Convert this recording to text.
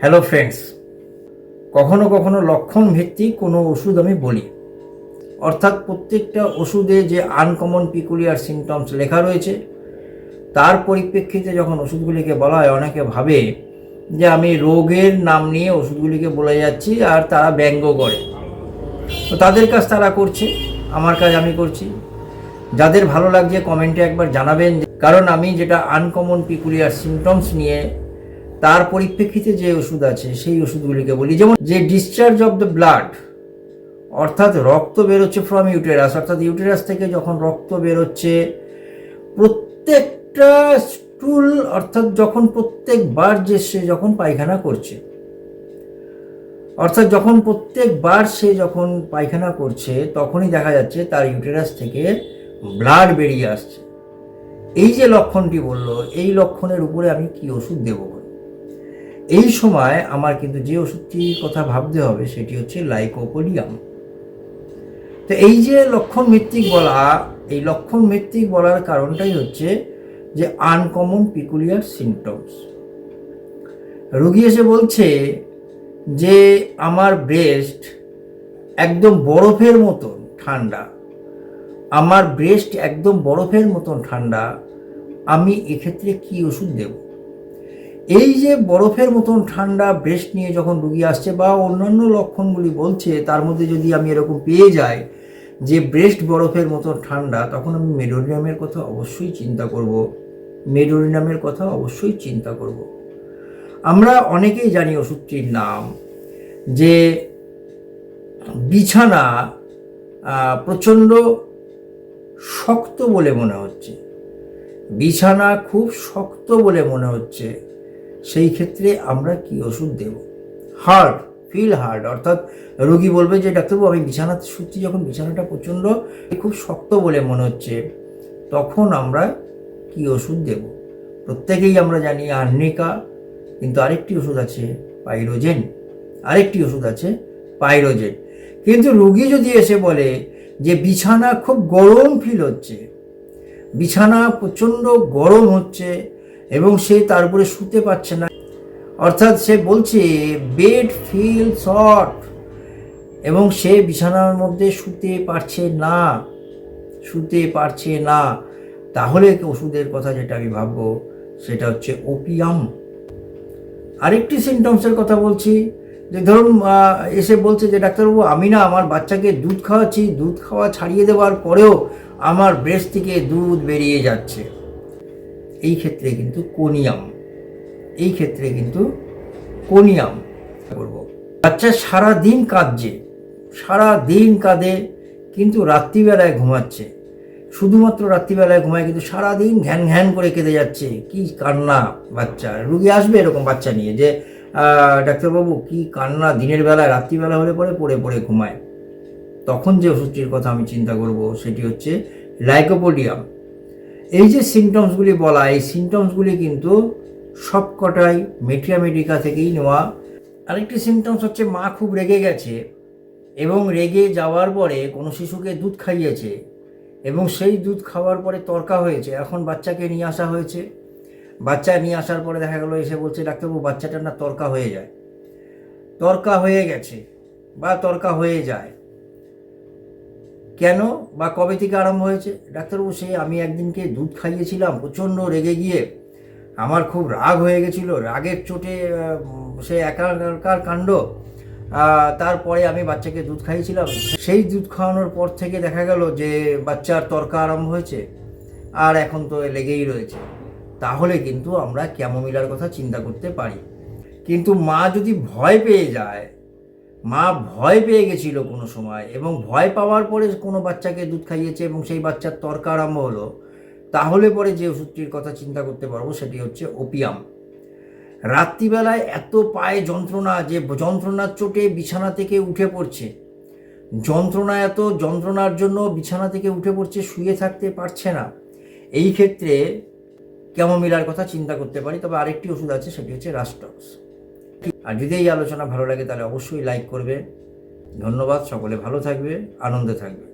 Hello friends কখনো কখনো লক্ষণ ভিত্তিক কোনো ওষুধ আমি বলি। অর্থাৎ প্রত্যেকটা ওষুধে যে আনকমন পিকুলিয়ার সিমটমস লেখা রয়েছে, তার পরিপ্রেক্ষিতে যখন ওষুধগুলিকে বলা হয়, অনেকে ভাবে যে আমি রোগের নাম নিয়ে ওষুধগুলিকে বলে যাচ্ছি আর তারা ব্যঙ্গ করে। তো তাদের কাজ তারা করছে, আমার কাজ আমি করছি। যাদের ভালো লাগছে কমেন্টে একবার জানাবেন কারণ আমি যেটা আনকমন পিকুলিয়ার সিমটমস নিয়ে তার পরিপ্রেক্ষিতে যে ওষুধ আছে, সেই ওষুধগুলিকে বলি। যেমন যে ডিসচার্জ অফ দ্য ব্লাড অর্থাৎ রক্ত বেরোচ্ছে ফ্রম ইউটেরাস অর্থাৎ ইউটেরাস থেকে যখন রক্ত বেরোচ্ছে, প্রত্যেকটা স্টুল অর্থাৎ যখন প্রত্যেকবার যে সে যখন পায়খানা করছে, অর্থাৎ যখন প্রত্যেকবার সে যখন পায়খানা করছে, তখনই দেখা যাচ্ছে তার ইউটেরাস থেকে ব্লাড বেরিয়ে আসছে। এই যে লক্ষণটি বলল, এই লক্ষণের উপরে আমি কি ওষুধ দেবো এই সময় আমার কিন্তু যে ওষুধটির কথা ভাবতে হবে সেটি হচ্ছে লাইকোপোডিয়াম। তো এই যে লক্ষণ ভিত্তিক বলা, এই লক্ষণ ভিত্তিক বলার কারণটাই হচ্ছে যে আনকমন পিকুলিয়ার সিমটমস রুগী এসে বলছে যে আমার ব্রেস্ট একদম বরফের মতন ঠান্ডা। আমার ব্রেস্ট একদম বরফের মতন ঠান্ডা। আমি এক্ষেত্রে কি ওষুধ দেব? এই যে বরফের মতন ঠান্ডা ব্রেস্ট নিয়ে যখন রুগী আসছে বা অন্যান্য লক্ষণগুলি বলছে, তার মধ্যে যদি আমি এরকম পেয়ে যাই যে ব্রেস্ট বরফের মতন ঠান্ডা, তখন আমি মেডোরিনামের কথা অবশ্যই চিন্তা করব। মেডোরিনামের কথা অবশ্যই চিন্তা করব। আমরা অনেকেই জানি ওষুধটির নাম যে বিছানা প্রচণ্ড শক্ত বলে মনে হচ্ছে। বিছানা খুব শক্ত বলে মনে হচ্ছে। সেই ক্ষেত্রে আমরা কি ওষুধ দেব? হার্ড ফিল হার্ড অর্থাৎ রোগী বলবে যে, ডাক্তারবাবু, আমি বিছানাতে শুচ্ছি যখন বিছানাটা প্রচণ্ড খুব শক্ত বলে মনে হচ্ছে, তখন আমরা কি ওষুধ দেব? প্রত্যেকেই আমরা জানি আর্নিকা, কিন্তু আরেকটি ওষুধ আছে, পাইরোজেন। আরেকটি ওষুধ আছে, পাইরোজেন। কিন্তু রুগী যদি এসে বলে যে, বিছানা খুব গরম ফিল হচ্ছে, বিছানা প্রচণ্ড গরম হচ্ছে এবং সে তার উপরে শুতে পারছে না। অর্থাৎ সে বলছে বেড ফিল শর্ট এবং সে বিছানার মধ্যে শুতে পারছে না, শুতে পারছে না। তাহলে ওষুধের কথা যেটা আমি ভাববো, সেটা হচ্ছে ওপিয়াম আরেকটি সিমটমসের কথা বলছি, যে ধরুন এসে বলছে যে, ডাক্তারবাবু, আমি না আমার বাচ্চাকে দুধ খাওয়াচ্ছি। দুধ খাওয়া ছাড়িয়ে দেওয়ার পরেও আমার ব্রেস্ট থেকে দুধ বেরিয়ে যাচ্ছে। এই ক্ষেত্রে কিন্তু কোনিয়াম, এই ক্ষেত্রে কিন্তু কোনিয়াম করব। বাচ্চা সারা দিন কাঁদছে সারা দিন কাঁদে, কিন্তু রাত্রিবেলায় ঘুমাচ্ছে। শুধুমাত্র রাত্রিবেলায় ঘুমায়, কিন্তু সারাদিন ঘ্যান ঘ্যান করে কেঁদে যাচ্ছে। কি কান্না বাচ্চা। রুগী আসবে এরকম বাচ্চা নিয়ে যে ডাক্তারবাবু, কি কান্না দিনের বেলায় রাত্রিবেলা হলে পরে পড়ে পড়ে ঘুমায়। তখন যে ওষুধটির কথা আমি চিন্তা করব, সেটি হচ্ছে লাইকোপোডিয়াম। এই যে সিমটমসগুলি বলা, এই সিমটমসগুলি কিন্তু সবকটাই মেট্রিয়া মেডিকা থেকেই নেওয়া। আরেকটি সিমটমস হচ্ছে মা খুব রেগে গেছে এবং রেগে যাওয়ার পরে কোনো শিশুকে দুধ খাইয়েছে এবং সেই দুধ খাওয়ার পরে তর্কা হয়েছে। এখন বাচ্চাকে নিয়ে আসা হয়েছে। বাচ্চা নিয়ে আসার পরে দেখা গেলো, এসে বলছে, ডাক্তারবাবু, বাচ্চাটার না তর্কা হয়ে যায়। তর্কা হয়ে গেছে বা তর্কা হয়ে যায়। কেন বা কবে থেকে আরম্ভ হয়েছে? ডাক্তারবাবু সে আমি একদিনকে দুধ খাইয়েছিলাম, প্রচণ্ড রেগে গিয়ে। আমার খুব রাগ হয়ে গেছিল, রাগের চোটে সে একাকার কাণ্ড। তারপরে আমি বাচ্চাকে দুধ খাইয়েছিলাম। সেই দুধ খাওয়ানোর পর থেকে দেখা গেল যে বাচ্চার তর্কা আরম্ভ হয়েছে, আর এখন তো লেগেই রয়েছে। তাহলে কিন্তু আমরা ক্যামোমিলার কথা চিন্তা করতে পারি। কিন্তু মা যদি ভয় পেয়ে যায় মা ভয় পেয়ে গেছিল কোনো সময় এবং ভয় পাওয়ার পরে কোনো বাচ্চাকে দুধ খাইয়েছে এবং সেই বাচ্চার তর্ক আরম্ভ হলো, তাহলে পরে যে ওষুধটির কথা চিন্তা করতে পারব সেটি হচ্ছে ওপিয়াম রাত্রিবেলায় এত পায়ে যন্ত্রণা যে যন্ত্রণার চোটে বিছানা থেকে উঠে পড়ছে। যন্ত্রণা এত, যন্ত্রণার জন্য বিছানা থেকে উঠে পড়ছে, শুয়ে থাকতে পারছে না। এই ক্ষেত্রে কেমন ক্যামোমিলার কথা চিন্তা করতে পারি, তবে আরেকটি ওষুধ আছে, সেটি হচ্ছে রাস্টক্স আর যদি এই আলোচনা ভালো লাগে তাহলে অবশ্যই লাইক করবে। ধন্যবাদ, সকলে ভালো থাকবে, আনন্দে থাকবে।